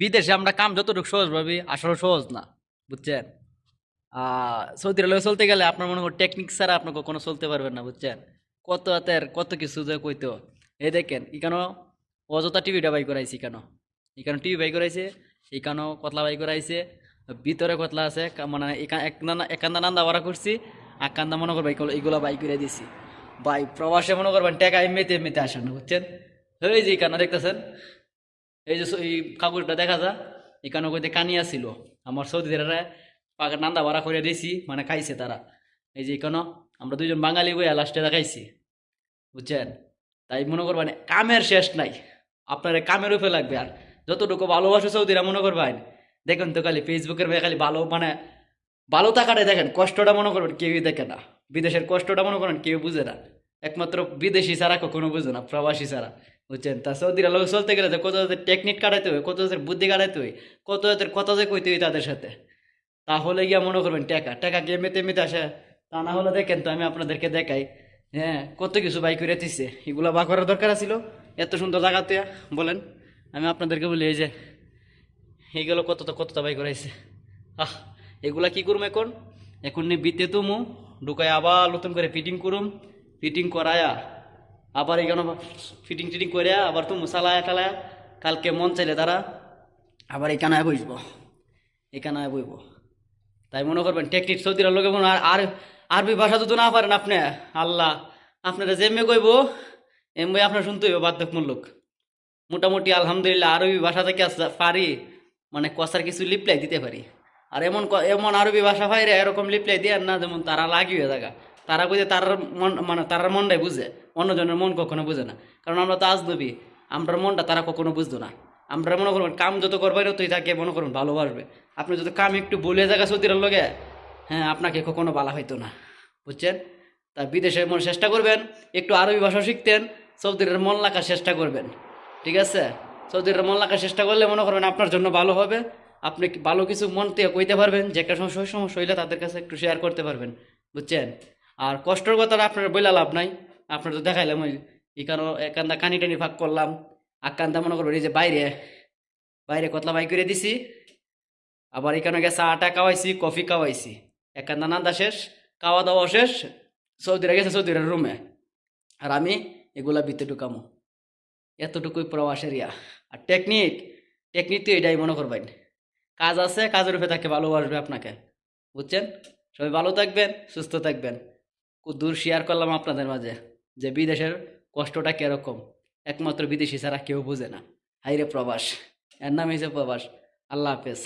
বিদেশে আমরা কাম যতটুকু সহজ ভাবি, আসলে সহজ না, বুঝছেন? সৌদি আরবে চলতে গেলে আপনার মনে করেন টেকনিক ছাড়া আপনাকে কোনো চলতে পারবেন না, বুঝছেন? কত হাতের, কত কিছু যে কইতো এই দেখেন কেন অযথা টিভিটা বাই করাইছি কেন? এখানে টিভি বাই করাইছে, এখানেও কতলা বাই করাইছে, ভিতরে কতলা আছে মানে একান্দা নান্দা ভরা করছি, আর কান্দা মনে করবে এগুলো বাই করে দিছি। ভাই, প্রবাসে মনে করবেন টেকা এমনিতে এমনিতে আসেন বুঝছেন? এই যে এখানে দেখতেছেন এই যে এই কাগজটা দেখা যা, এখানে কইতে কানিয়া ছিল আমার সৌদিরা পাকা নান্দা ভাড়া করে দিয়েছি মানে খাইছে তারা। এই যে এখানে আমরা দুইজন বাঙালি বইয়া লাস্টে দেখাইছি, বুঝছেন? তাই মনে করবেন, কামের শেষ নাই। আপনার কামের উপরে লাগবে, আর যতটুকু ভালোবাসে সৌদিরা মনে করবেন, দেখেন তো খালি ফেসবুকের মেয়ে খালি ভালো মানে ভালো থাকাটাই দেখেন, কষ্টটা মনে করবেন কেউই দেখে না। বিদেশের কষ্টটা মনে করেন কেউ বুঝে না। একমাত্র বিদেশি ছাড়া কখনো বুঝে না, প্রবাসী ছাড়া। বুঝছেন? তা সৌদিরা লোক চলতে গেলে কত জাতের টেকনিক কাটাইতে হয় কত জাতের বুদ্ধি কাটাইতে হয় কত জাতের কথা যে কইতে হয় তাদের সাথে। তাহলে গিয়া মনে করবেন টাকা। টাকা গিয়ে মেতে মেতে আসে। তা না হলে দেখেন তো আমি আপনাদেরকে দেখাই। হ্যাঁ কত কিছু বাই করে দিচ্ছে এগুলো বা করার দরকার ছিল এত সুন্দর জায়গাতে বলেন। আমি আপনাদেরকে বলি, এই যে, এইগুলো কত তো কত বাই করাইছে। আহ, এগুলা কি করুম এখন? এখন নি বিতে তুমু ঢুকায় আবার নতুন করে ফিটিং করুম। ফিটিং করায়া আবার এখানে ফিটিং টিটিং করে আবার তুমি চালায়া টালায়া কালকে মন চাইলে তারা আবার এখানে বসবো এখানে বইব। তাই মনে করবেন টেকনিক সৌদির লোকে মনে আর আর আরবি ভাষা যদি না পারেন আপনি, আল্লাহ আপনারা যেমে কইব এমনি আপনার শুনতে হইব বাধ্যকমূলক মোটামুটি আলহামদুলিল্লাহ আরবি ভাষা থেকে পারি মানে কষার কিছু লিপ্লাই দিতে পারি। আর এমন এমন আরবি ভাষা পাইরে এরকম লিপ্লাই দিয়ে না, যেমন তারা লাগিয়ে থাকা তারা বুঝে তার মন মানে তার মনটাই বুঝে, অন্যজনের মন কখনো বুঝে না। কারণ আমরা তো আজনবী, আমরার মনটা তারা কখনো বুঝতো না। আমরা মনে করবেন কাম যত করবেন তুই তাকে মনে করুন ভালোবাসবে। আপনি যদি কাম একটু বলে জায়গা সৌদির লগে হ্যাঁ আপনাকে কখনো বলা হইতো না। বুঝছেন? তা বিদেশে মন চেষ্টা করবেন, একটু আরবি ভাষা শিখতেন, সৌদির মন রাখার চেষ্টা করবেন। ঠিক আছে? সৌদির মন রাখার চেষ্টা করলে মনে করবেন আপনার জন্য ভালো হবে। আপনি ভালো কিছু মন থেকে কইতে পারবেন, যে একটা সমস্যা সমস্যা হইলে তাদের কাছে একটু শেয়ার করতে পারবেন। বুঝছেন? আর কষ্টর কথাটা আপনার বইলা লাভ নাই। আপনার তো দেখাইলাম ওই এখানে একান্দা কানি টানি ভাগ করলাম। আকান্দা মনে করবেন এই যে বাইরে বাইরে কতলা বাই করে দিছি। আবার এখানে গিয়ে চাটা খাওয়াইছি, কফি খাওয়াইছি। একান্দা নান্দা শেষ, খাওয়া দাওয়া শেষ, সৌদিরা গেছে সৌদিরা রুমে। আর আমি এগুলা ভিতরে ঢুকামো। এতটুকুই প্রবাসের ইয়া আর টেকনিক টেকনিক তো এটাই মনে করবেন। কাজ আছে, কাজের উপরে তাকে ভালোবাসবে আপনাকে। বুঝছেন? সবাই ভালো থাকবেন, সুস্থ থাকবেন। দূর শেয়ার করলাম আপনাদের মাঝে যে বিদেশের কষ্টটা কীরকম? একমাত্র বিদেশি ছাড়া কেউ বোঝে না। হাইরে প্রবাস, এর নাম হয়েছে প্রবাস। আল্লাহ হাফেজ।